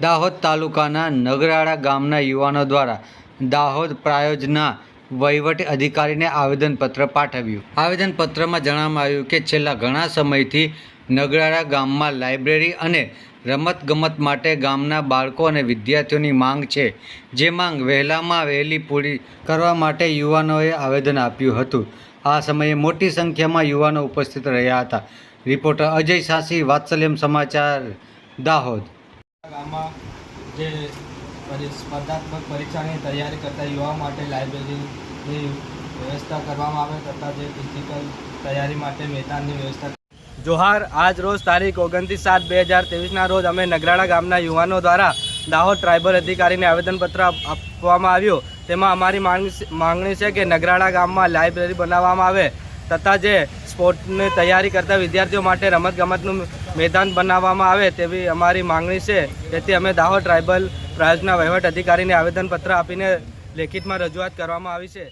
દાહોદ તાલુકાના નગરાળા ગામના યુવાનો દ્વારા દાહોદ પ્રાયોજના વહીવટી અધિકારીને આવેદનપત્ર પાઠવ્યું. આવેદનપત્રમાં જણાવવામાં આવ્યું કે છેલ્લા ઘણા સમયથી નગરાળા ગામમાં લાઇબ્રેરી અને રમતગમત માટે ગામના બાળકો અને વિદ્યાર્થીઓની માંગ છે. જે માંગ વહેલામાં વહેલી પૂરી કરવા માટે યુવાનોએ આવેદન આપ્યું હતું. આ સમયે મોટી સંખ્યામાં યુવાનો ઉપસ્થિત રહ્યા હતા. રિપોર્ટર અજય સાસી, વાત્સલ્યમ સમાચાર, દાહોદ. ગામમાં જે સ્પર્ધાત્મક પરીક્ષાની તૈયારી કરતા યુવાનો માટે લાઇબ્રેરીની વ્યવસ્થા કરવામાં આવે તથા જે ફિઝિકલ તૈયારી માટે મેદાનની વ્યવસ્થા જોહાર, આજ રોજ તારીખ ઓગણત્રીસ સાત બે હજાર ત્રેવીસના રોજ અમે નગરાળા ગામના યુવાનો દ્વારા દાહોદ ટ્રાઇબલ અધિકારીને આવેદનપત્ર આપવામાં આવ્યું. તેમાં અમારી માંગણી છે કે નગરાળા ગામમાં લાઇબ્રેરી બનાવવામાં આવે તથા જે સ્પોર્ટની તૈયારી કરતા વિદ્યાર્થીઓ માટે રમતગમતનું મેદાન બનાવવામાં આવે તેવી અમારી માંગણી છે. તેથી અમે દાહોદ ટ્રાઇબલ પ્રાયોજના વહીવટ અધિકારીને આવેદનપત્ર આપીને લેખિતમાં રજૂઆત કરવામાં આવી છે.